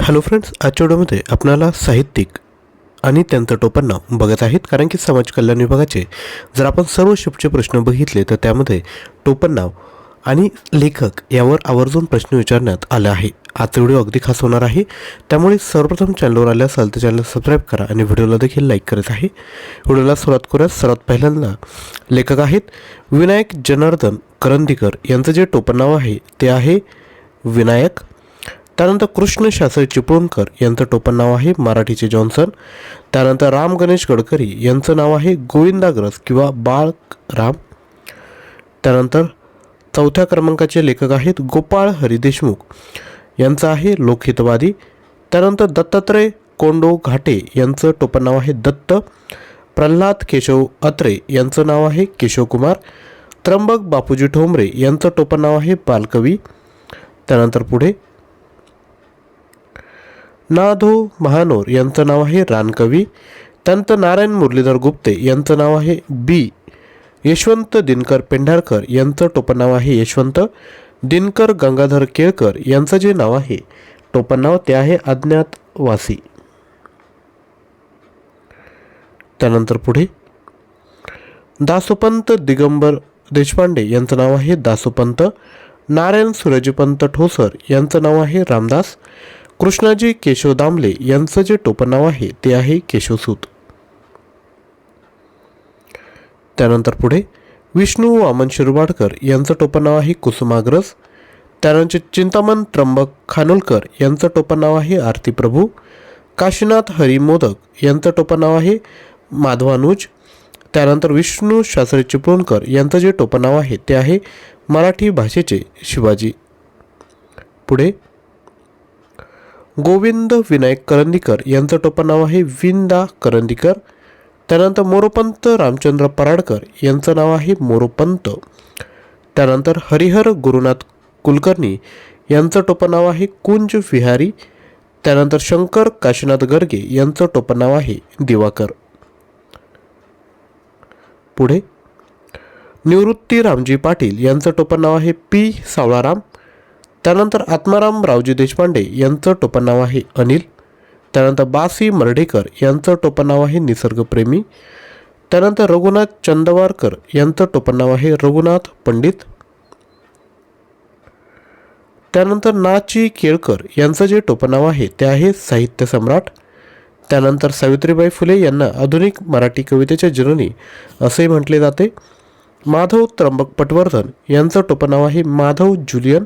Hello friends आजच्या व्हिडिओमध्ये आपणाला साहित्यिक आणि त्यांचं टोपण नाव बघत आहेत. कारण की समाज कल्याण विभागाचे जर आपण सर्व शिफ्टचे प्रश्न बघितले तर त्यामध्ये टोपण नाव आणि लेखक यावर आवर्जून प्रश्न विचारण्यात आला आहे. आजचा व्हिडिओ अगदी खास होणार आहे. त्यामुळे सर्वप्रथम चॅनलवर आले असाल तर चॅनल सबस्क्राईब करा आणि व्हिडिओला देखील लाईक करत आहे. व्हिडिओला सुरुवात करूया सर्वात पहिल्यांदा लेखक आहेत विनायक जनार्दन करंदीकर. यांचं जे टोपण नाव आहे ते आहे विनायक त्यानंतर कृष्ण शास्त्री चिपळूणकर यांचं टोपण नाव आहे मराठीचे जॉन्सन. त्यानंतर राम गणेश गडकरी यांचं नाव आहे गोविंदाग्रज किंवा बाळ राम त्यानंतर चौथ्या क्रमांकाचे लेखक आहेत गोपाळ हरी देशमुख यांचं आहे लोकहितवादी. त्यानंतर दत्तात्रय कोंडो घाटे यांचं टोपण नाव आहे दत्त. प्रल्हाद केशव अत्रे यांचं नाव आहे केशवकुमार त्र्यंबक बापूजी ठोंबरे यांचं टोपण नाव आहे बालकवी. त्यानंतर पुढे नाधो महानोर यांचं नाव आहे रानकवी. तंत नारायण मुरलीधर गुप्ते यांचं नाव आहे बी. यशवंत दिनकर पेंढारकर यांचं टोपणनाव आहे यशवंत. दिनकर गंगाधर केळकर यांचं जे नाव आहे टोपणनाव ते आहे अज्ञातवासी त्यानंतर पुढे. दासोपंत दिगंबर देशपांडे यांचं नाव आहे दासोपंत. नारायण सूरजपंत ठोसर यांचं नाव आहे रामदास. कृष्णाजी केशव दामले यांचं जे टोपण नाव आहे ते आहे केशवसूत. त्यानंतर पुढे विष्णू वामन शिरवाडकर यांचं टोपण नाव आहे कुसुमाग्रस त्यानंतर चिंतामण त्र्यंबक खानोलकर यांचं टोपण नाव आहे आरती प्रभू काशीनाथ हरी मोदक यांचं टोपण नाव आहे माधवानुज. त्यानंतर विष्णू शास्त्री चिपळूणकर यांचं जे टोपण नाव आहे ते आहे मराठी भाषेचे शिवाजी. पुढे गोविंद विनायक करंदीकर यांचं टोपण नाव आहे विंदा करंदीकर. त्यानंतर मोरोपंत रामचंद्र पराडकर यांचं नाव आहे मोरोपंत. त्यानंतर हरिहर गुरुनाथ कुलकर्णी यांचं टोपण नाव आहे कुंज विहारी. त्यानंतर शंकर काशीनाथ गर्गे यांचं टोपण नाव आहे दिवाकर. पुढे निवृत्ती रामजी पाटील यांचं टोपण नाव आहे पी सावळाराम. त्यानंतर आत्माराम रावजी देशपांडे यांचं टोपण नाव आहे अनिल. त्यानंतर बासी मर्ढेकर यांचं टोपण नाव आहे निसर्गप्रेमी. त्यानंतर रघुनाथ चंदवारकर यांचं टोपण नाव आहे रघुनाथ पंडित. त्यानंतर नाची केळकर यांचं जे टोपण नाव आहे ते आहे साहित्य सम्राट. त्यानंतर सावित्रीबाई फुले यांना आधुनिक मराठी कवितेच्या जननी असे म्हटले जाते. माधव त्र्यंबक पटवर्धन यांचं टोपण नाव आहे माधव जुलियन.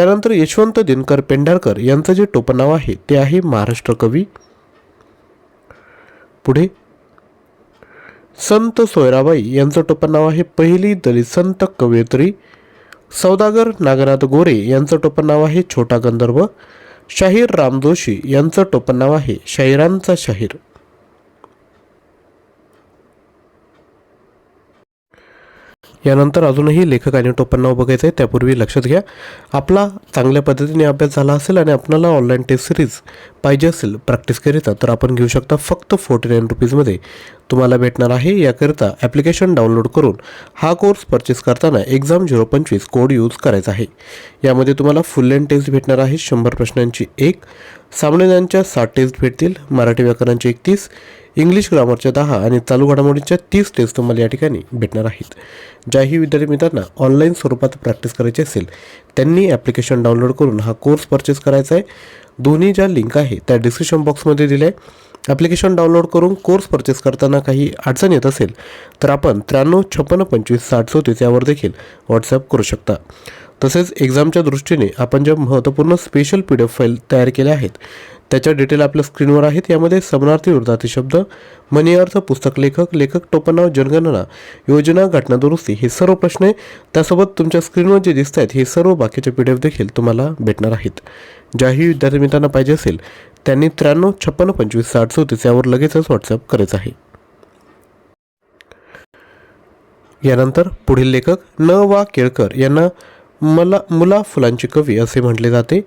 त्यानंतर यशवंत दिनकर पेंढारकर यांचं जे टोपण नाव आहे ते आहे महाराष्ट्र कवी. पुढे. संत सोयराबाई यांचं टोपण नाव आहे पहिली दलित संत कवयित्री. सौदागर नागनाथ गोरे यांचं टोपण नाव आहे छोटा गंधर्व. शाहीर राम जोशी यांचं टोपनाव आहे शाहिरांचा शाहीर. यानंतर अजूनही लेखक आणि टोपण नाव बघायचं आहे त्यापूर्वी लक्षात घ्या आपला चांगल्या पद्धतीने अभ्यास झाला असेल आणि आपल्याला ऑनलाईन टेस्ट सिरीज पाहिजे असेल प्रॅक्टिसकरिता तर आपण घेऊ शकता फक्त फोर्टी नाईन रुपीजमध्ये तुम्हाला भेटणार आहे याकरिता ॲप्लिकेशन डाउनलोड करून हा कोर्स परचेस करताना एक्झाम झिरो पंचवीस कोड यूज करायचा आहे. यामध्ये तुम्हाला फुल लेन टेस्ट भेटणार आहे शंभर प्रश्नांची एक सामनेदांच्या साठ टेस्ट भेटतील मराठी व्याकरणाचे एकतीस इंग्लिश ग्रामरच्या दहा आणि चालू घडामोडींच्या तीस टेस्ट तुम्हाला या ठिकाणी भेटणार आहेत. ज्याही विद्यार्थी मित्रांना ऑनलाईन स्वरूपात प्रॅक्टिस करायची असेल त्यांनी ॲप्लिकेशन डाउनलोड करून हा कोर्स परचेस करायचा आहे. दोन्ही ज्या लिंक आहे त्या डिस्क्रिप्शन बॉक्समध्ये दिल्या आहे ॲप्लिकेशन डाउनलोड करून कोर्स परचेस करताना काही अडचण येत असेल तर आपण त्र्याण्णव छप्पन्न पंचवीस साठ चौतीस यावर देखील व्हॉट्सअप करू शकता. तसेच एक्झामच्या दृष्टीने आपण ज्या महत्त्वपूर्ण special P D F file तयार केल्या आहेत त्याच्या डिटेल आपल्या स्क्रीनवर आहेत. यामध्ये समनार्थी विरोधार्थी शब्द मनी अर्थ पुस्तक लेखक लेखक टोपणनाव जनगणना योजना घटना दुरुस्ती हे सर्व प्रश्न आहे त्यासोबत तुमच्या स्क्रीनवर जे दिसत आहेत हे सर्व बाकीचे पी डी एफ देखील तुम्हाला भेटणार आहेत. ज्याही विद्यार्थी मित्रांना पाहिजे असेल त्यांनी त्र्याण्णव छप्पन्न पंचवीस साठ चौतीस यावर लगेचच व्हॉट्सअप करायचं आहे. यानंतर पुढील लेखक न वा केळकर यांना मला मुला फुलांची कवी असे म्हटले जाते.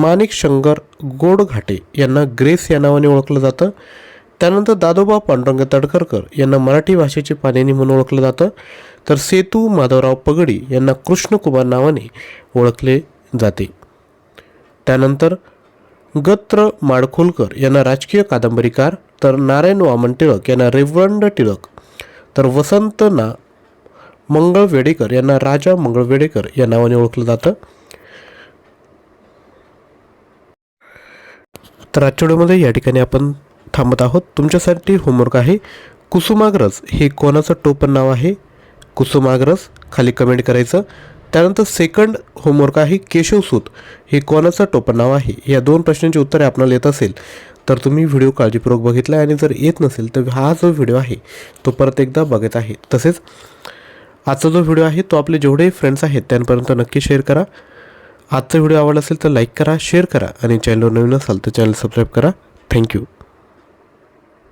माणिक शंकर गोडघाटे यांना ग्रेस या नावाने ओळखलं जातं. त्यानंतर दादोबा पांडुरंग तडकरकर यांना मराठी भाषेचे पाणिनी म्हणून ओळखलं जातं. तर सेतू माधवराव पगडी यांना कृष्णकुमार नावाने ओळखले जाते. त्यानंतर गत्र माडखोलकर यांना राजकीय कादंबरीकार तर नारायण वामन टिळक यांना रेवंड टिळक तर वसंत ना मंगळ वेडेकर यांना राजा मंगळ वेडेकर या नावाने ओळखलं जातं. तर आजच्या व्हिडिओमध्ये या ठिकाणी आपण थांबत आहोत. तुमच्यासाठी होमवर्क आहे कुसुमाग्रज. हे कोणाचं टोपण नाव आहे? कुसुमाग्रज. खाली कमेंट करायचं. त्यानंतर सेकंड होमवर्क आहे केशवसूत हे कोणाचं टोपण नाव आहे? या दोन प्रश्नांची उत्तरे आपल्याला येत असेल. तर तुम्ही व्हिडिओ काळजीपूर्वक बघितला आणि जर येत नसेल तर हा जो व्हिडिओ आहे तो परत एकदा बघत आहे. तसेच आजचा जो व्हिडिओ आहे तो आपले जेवढे फ्रेंड्स आहेत त्यांपर्यंत नक्की शेअर करा. आजचा व्हिडिओ आवडला असेल तर लाईक करा शेअर करा आणि चॅनलवर नवीन असाल तर चॅनल सबस्क्राईब करा. थँक्यू